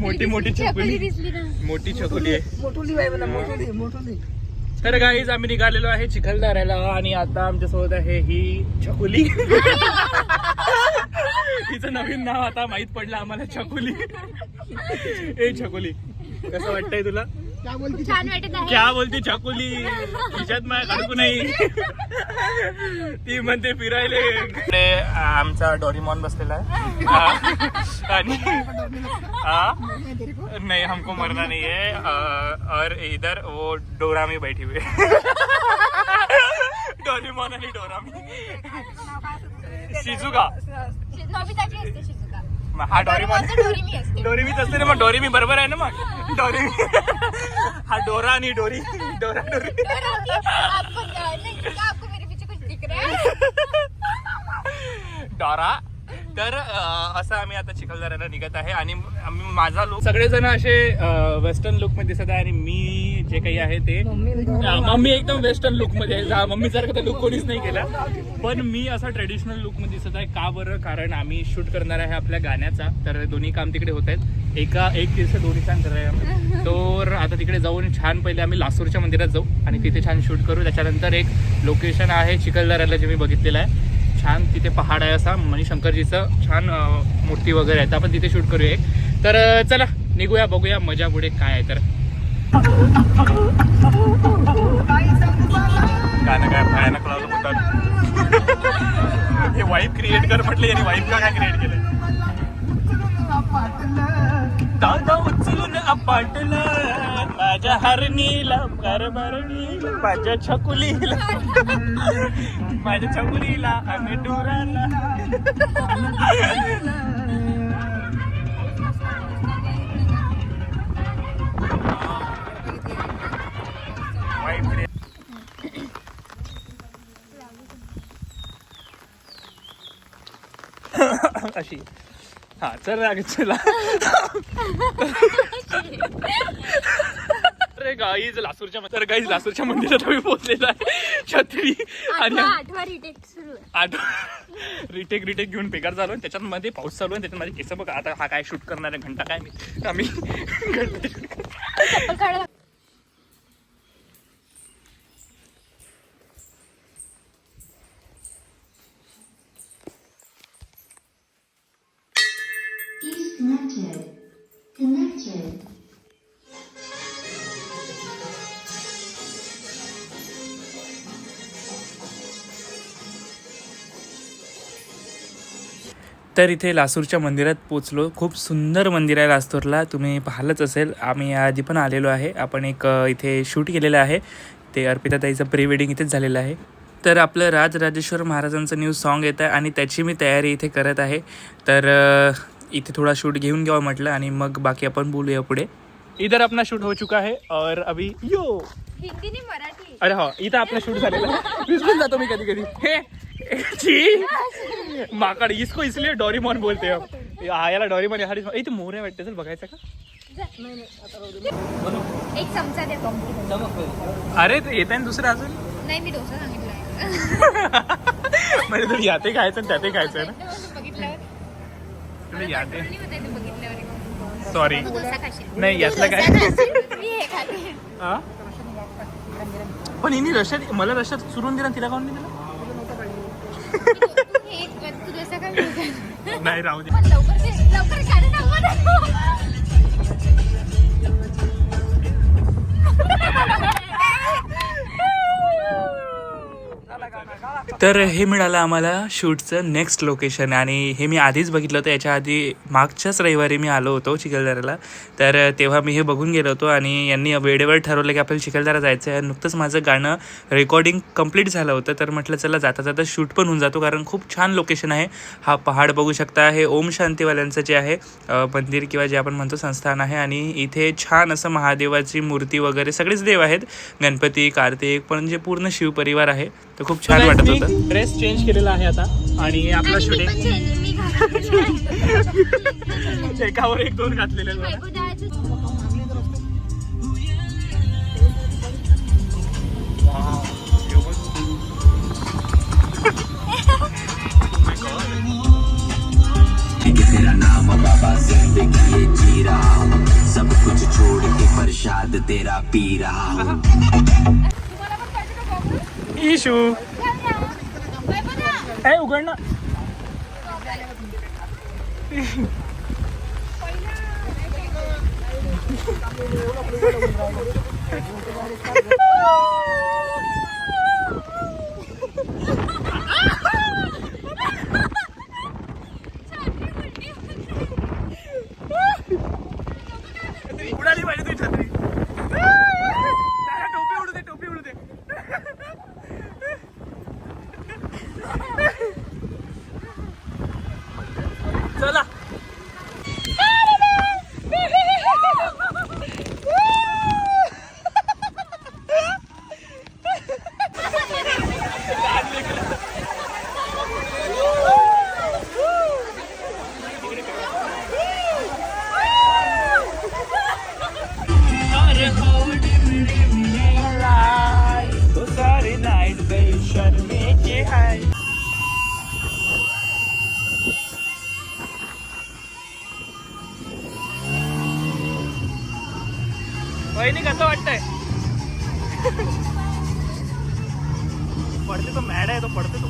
मोठी मोठी छकुली मोठी छकुली आहे. तर गाईज आम्ही निघालेलो आहे चिखलदऱ्याला आणि आता आमच्यासोबत आहे ही छकुली तिचं नवीन नाव आता माहीत पडलं आम्हाला छकुली ए छकुली कसं वाटतंय तुला? छान वाटत आहे. क्या बोलती छकुली? तिच्यात माझ्या खडकू नाही. ती म्हणते फिरायले. इकडे आमचा डोरीमॉन बसलेला आहे. आणि नहीं हमको मरना नहीं है आ, और इधर वो डोरा में बैठी हुई है. डोरीमॉन आणि डोरामी. शिजुका शिजुका हा डोरीमॉन डोरीमी असते. डोरीमीच असते ना मग डोरीमी बरोबर आहे ना मग? डोरीमी हा डोरा आणि डोरी डोरा डोरी. आपको नहीं क्या आपको मेरे पीछे कुछ दिख रहा है? डोरा तर असं आम्ही आता चिखलदऱ्याला निघत आहे आणि आम्ही माझा लुक सगळेजण असे वेस्टर्न लुकमध्ये दिसत आहे आणि मी जे काही आहे ते मम्मी एकदम वेस्टर्न लुकमध्ये जा, मम्मी सारखं तर लुक कोणीच नाही केला. पण मी असा ट्रेडिशनल लुकमध्ये दिसत आहे. का बरं? कारण आम्ही शूट करणार आहे आपल्या गाण्याचा. तर दोन्ही काम तिकडे होत आहेत. एका एक दिवस दोन्ही छान करणार आहे तर आता तिकडे जाऊन छान पहिले आम्ही लासूरच्या मंदिरात जाऊ आणि तिथे छान शूट करू. त्याच्यानंतर एक लोकेशन आहे चिखलदऱ्याला जे मी बघितलेलं आहे. छान तिथे पहाड आहे असा मणिशंकरजीचं छान मूर्ती वगैरे आहे तर आपण तिथे शूट करूया एक. तर चला निघूया बघूया मजा पुढे काय आहे तर. गाणं काय भयानक लावलं होतं हे वाईफ क्रिएट कर म्हटले यांनी वाईफ का काय क्रिएट केलं? दादा उचलून अपाटलं. माझ्या हरणीला करभरणीला माझ्या छकुलीला. माझ्या छकुलीला आणि डोराला. अशी. हा चल राग चला. गाईज लासूरच्या तर गाईज लासूरच्या मंदिरात आम्ही पोहोचलेलो आहे. छत्री आणि आठवा रिटेक रिटेक रिटेक घेऊन बेकार झालो. आणि त्याच्यामध्ये पाऊस चालू आहे त्याच्यात माझे केस बघा. आता हा काय शूट करणार आहे? घंटा काय मी आम्ही घंटा तर इथे लासूरच्या मंदिरात पोचलो. खूप सुंदर मंदिर आहे लासूरला. तुम्ही पाहिलंच असेल. आम्ही आधी पण आलेलो आहे. आपण एक इथे शूट केलेलं आहे. ते अर्पिताताईचं प्री वेडिंग इथेच झालेलं आहे. तर आपलं राजराजेश्वर महाराजांचं न्यू सॉन्ग येतं आहे आणि त्याची मी तयारी इथे करत आहे. तर इथे थोडा शूट घेऊन घ्यावं म्हटलं आणि मग बाकी आपण बोलूया पुढे. इधर अपना शूट हो चुका है और अभी यो! हिंदी नाही मराठी. अरे हो इथं आपलं शूट झालेलं. विसरून जातो मी कधी कधी हे छी माकड इसको इसलिए डोरीमॉन बोलते हो. हा याला डोरीमॉन इथे मोर आहे वाटतं बघायचं का. एक चमचा देतो. अरे ते येत आहे ना दुसरं अजून? नाही मी डोसा सांगितलं म्हणजे तुला याते खायचं त्याते खायचं ना? तुला याते. सॉरी नाही यातलं काय? पण हिने रशात मला रशात सुरून दिला तिला काऊन नाही दिला नाही राहू दे. पण लवकर दे, लवकर तर हे मिळालं आम्हाला शूटचं नेक्स्ट लोकेशन आणि हे मी आधीच बघितलं होतं. याच्या आधी मागच्याच रविवारी मी आलो होतो चिखलदऱ्याला. तर तेव्हा मी हे बघून गेलो होतो आणि यांनी वेळेवर ठरवलं की आपल्याला चिखलदरा जायचं आहे. नुकतंच माझं गाणं रेकॉर्डिंग कंप्लीट झालं होतं. तर म्हटलं चला जाता जाता शूट पण होऊन जातो कारण खूप छान लोकेशन आहे. हा पहाड बघू शकता. हे ओम शांतीवाल्यांचं जे आहे मंदिर किंवा जे आपण म्हणतो संस्थान आहे आणि इथे छान असं महादेवाची मूर्ती वगैरे सगळेच देव आहेत. गणपती कार्तिक पण जे पूर्ण शिवपरिवार आहे तर खूप छान वाटत होतं. ड्रेस चेंज केलेला आहे आता आणि आपलं शूटिंग एकावर एक दोन घातलेले सब कुछ छोड़ के प्रसाद तेरा पी रहा तुम्हाला पण पाहिजे का बॉबू? इशू बघा. ए उघड ना चला सारी तो तो तो.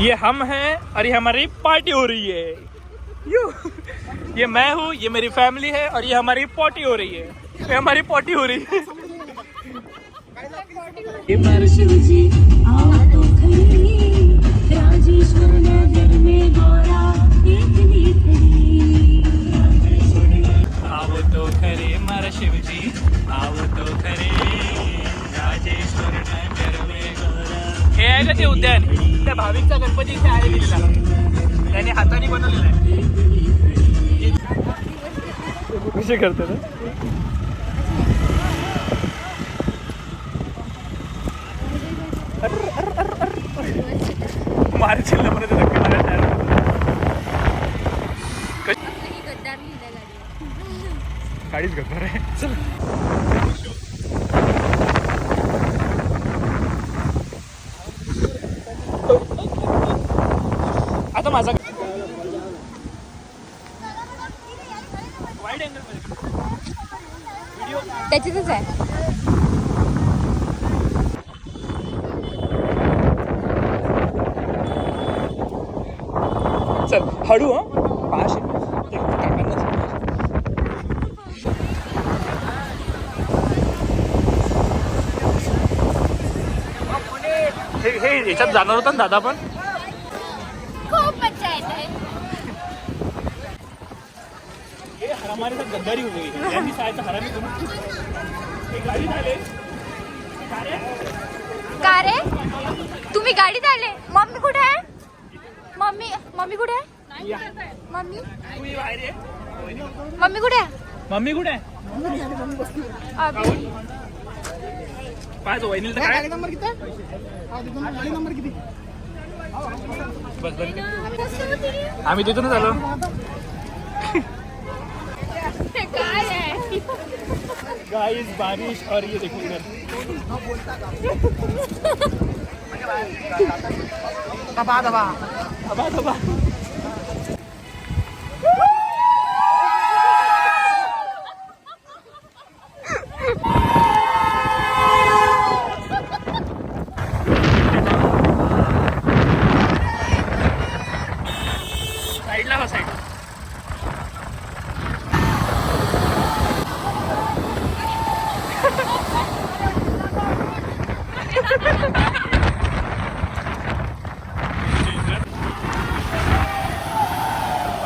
ये हम हैं, और ये हमारी पार्टी हो रही है। यू। ये मैं हूँ, ये मेरी फैमिली है, और ये हमारी पॉटी हो रही है। ये हमारी पॉटी हो रही है। तो खरी राजेश्वर नगर में गौरा देखनी खरी आओ तो खरे मारा शिवजी आओ तो खरे राजेश्वर नगर में गौरा. हे आहे का ते उद्यान? त्या भाविकचा गणपती इथे आहे दिलेला त्याने हाताने बनवलेला आहे. कसे करतात मारशील ना परत धक्के मारायला तयार होतो. गद्दार आहे. चल. आता माझा वाईट अँगल त्याच्यातच आहे चल हळू हा. हे हे याच्यात जाणार होता ना दादा पण? खूप मज्जा येते हे हमारे साथ गद्दारी हो गई यांनी सायचं हरामी करून हे गाडी झाले. का रे? तुम्ही गाडीत आले मम्मी कुठे आहे? मम्मी मम्मी कुठे आहे? मम्मी? कुठे मम्मी कुठे. पाच गाडी नंबर किती? हा, नंबर. आम्ही तिथूनच आलो. ते काय आहे? गाइस बारिश और ये देखो इधर. दबा दबा. दबा दबा.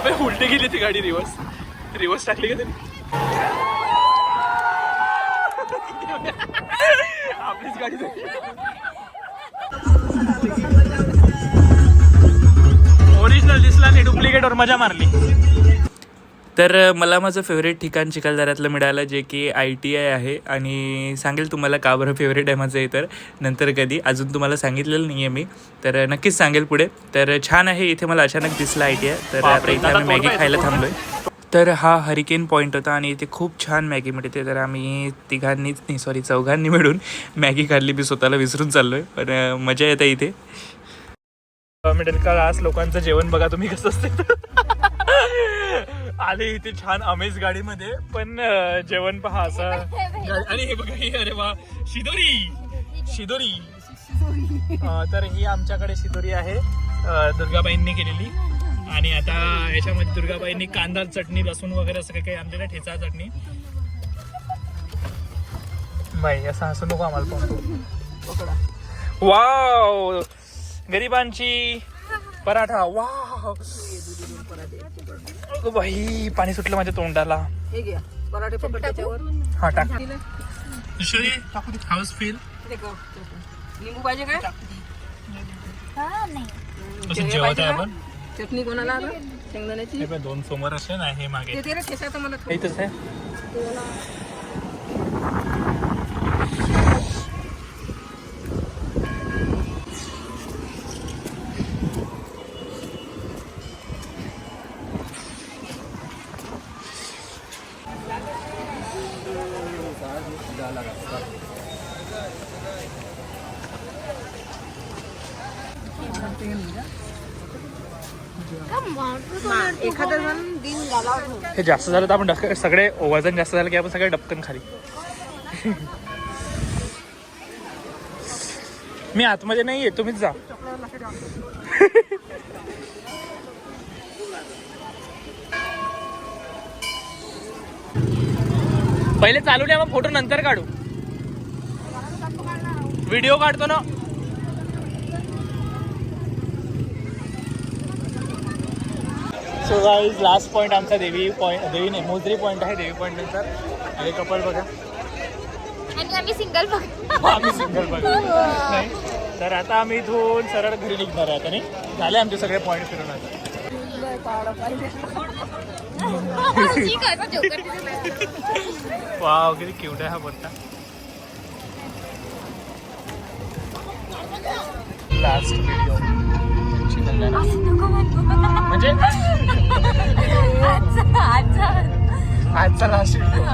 अबे उलटी गेली ती गाडी रिवर्स रिवर्स टाकली का त्यांनी? आपलीच गाडी ओरिजिनल दिसला नाही डुप्लिकेटवर मजा मारली. तर मला माझं फेवरेट ठिकाण चिखलदऱ्यातलं मिळालं जे की आय टी आय आहे. आणि सांगेल तुम्हाला का बरं फेवरेट आहे माझं हे तर? नंतर कधी. अजून तुम्हाला सांगितलेलं नाही आहे मी. तर नक्कीच सांगेल पुढे. तर छान आहे. इथे मला अचानक दिसलं आय टी आय. तर आता इथे आम्ही मॅगी खायला थांबलोय. तर हा हरिकेन पॉईंट होता आणि इथे खूप छान मॅगी मिळते. तर आम्ही तिघांनीच नाही सॉरी चौघांनी मिळून मॅगी खाल्ली. मी स्वतःला विसरून चाललो आहे पण मजा येते इथे. मिडल क्लास लोकांचं जेवण बघा तुम्ही कसं असते. आले इथे छान अमेज गाडीमध्ये पण जेवण पहा असं. आणि हे बघा हे अरे वा शिदोरी. शिदोरी. तर ही आमच्याकडे शिदोरी आहे दुर्गाबाईंनी केलेली. आणि आता याच्यामध्ये दुर्गाबाईंनी कांदा चटणी लसूण वगैरे असं काही काही आणलेलं ठेचा चटणी. बाई असं हसू नको आम्हाला पण वाव! गरिबांची पराठा अगं बाई पाणी सुटलं माझ्या तोंडाला. हे घ्या पराठे पकड त्याच्यावर. हा टाक. हाऊस फील. लिंबू पाहिजे काय? हा नाही. कसं जेवत आहे आपण. चटणी कोणाला आलं शेंगदाण्याची? दोन समोर असले ना हे मागे. इथंच आहे? हे जास्त झालं तर आपण डक- सगळे वजन जास्त झालं की आपण सगळे डपकन खाली. मी आतमध्ये नाहीये तुम्हीच जा. पहिले चालू द्या मग फोटो नंतर काढू. व्हिडिओ काढतो ना. सो गाईज लास्ट पॉईंट आमचा देवी पॉईंट देवी नाही मोजरी पॉईंट आहे देवी पॉईंट नंतर. आणि कपल बघा. आणि आम्ही सिंगल बघ. आम्ही सिंगल बघा. नाही तर आता आम्ही इथून सरळ घरी निघणार आहे नाही? झाले आमचे सगळे पॉईंट फिरून आता. वाव किती क्यूट आहे हा पत्ता. लास्ट व्हिडिओ असं नको म्हणू. म्हणजे? आजचा- व्हिडिओ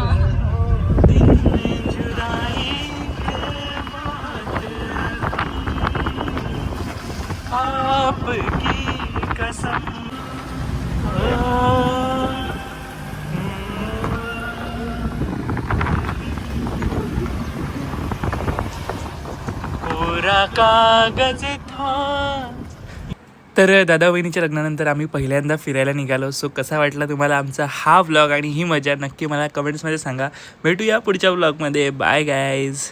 आपकी कसम। कोरा कागज तर दादा वहिनीच्या लग्नानंतर आम्ही पहिल्यांदा फिरायला निघालो. सो कसा वाटला तुम्हाला आमचा हा व्लॉग आणि ही मजा? नक्की मला कमेंट्समध्ये सांगा. भेटूया पुढच्या व्लॉगमध्ये बाय गायज